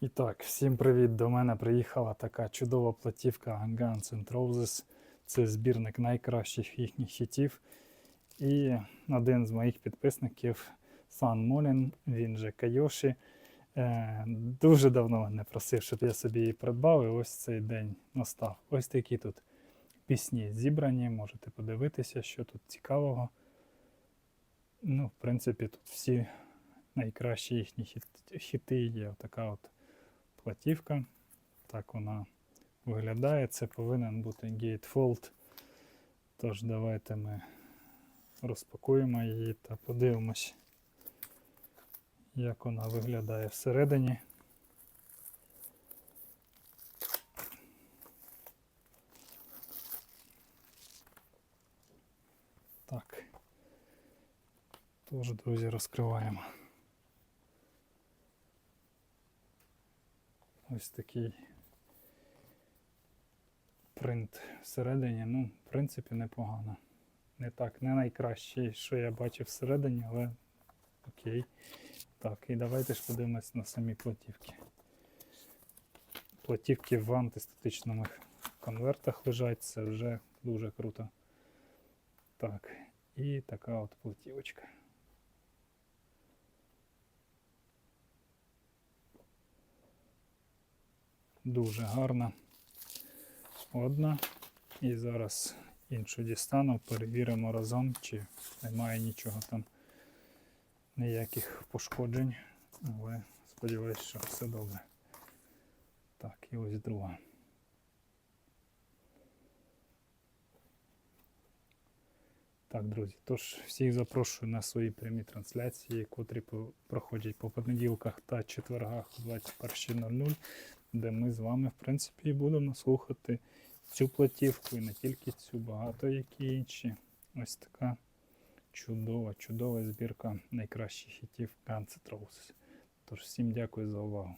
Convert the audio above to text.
І так, всім привіт! До мене приїхала така чудова платівка Guns N' Roses. Це збірник найкращих їхніх хітів. І один з моїх підписників Сан Молін, він же Кайоші, е, дуже давно мене просив, щоб я собі її придбав. І ось цей день настав. Ось такі тут пісні зібрані. Можете подивитися, що тут цікавого. Ну, в принципі, тут всі найкращі їхні хіт- хіти є. Така от платівка. Так вона виглядає. Це повинен бути Gatefold. Тож давайте ми розпакуємо її та подивимось, як вона виглядає всередині. Так. Тож, друзі, розкриваємо. Ось такий принт всередині. Ну, в принципі, непогано. Не так, не найкращий, що я бачив всередині, але окей. Так, і давайте ж подивимось на самі платівки. Платівки в антистатичному конвертах лежать, це вже дуже круто. Так, і така от платівочка. Дуже гарна. Одна. І зараз іншу дістану, перевіримо разом, чи немає нічого там, ніяких пошкоджень. Але сподіваюся, що все добре. Так, і ось друга. Так, друзі, тож всіх запрошую на свої прямі трансляції, котрі проходять по понеділках та четвергах о 21.00, де ми з вами, в принципі, і будемо слухати цю платівку і не тільки цю, багато які інші. Ось така чудова, чудова збірка найкращих хітів Guns N' Roses. Тож всім дякую за увагу.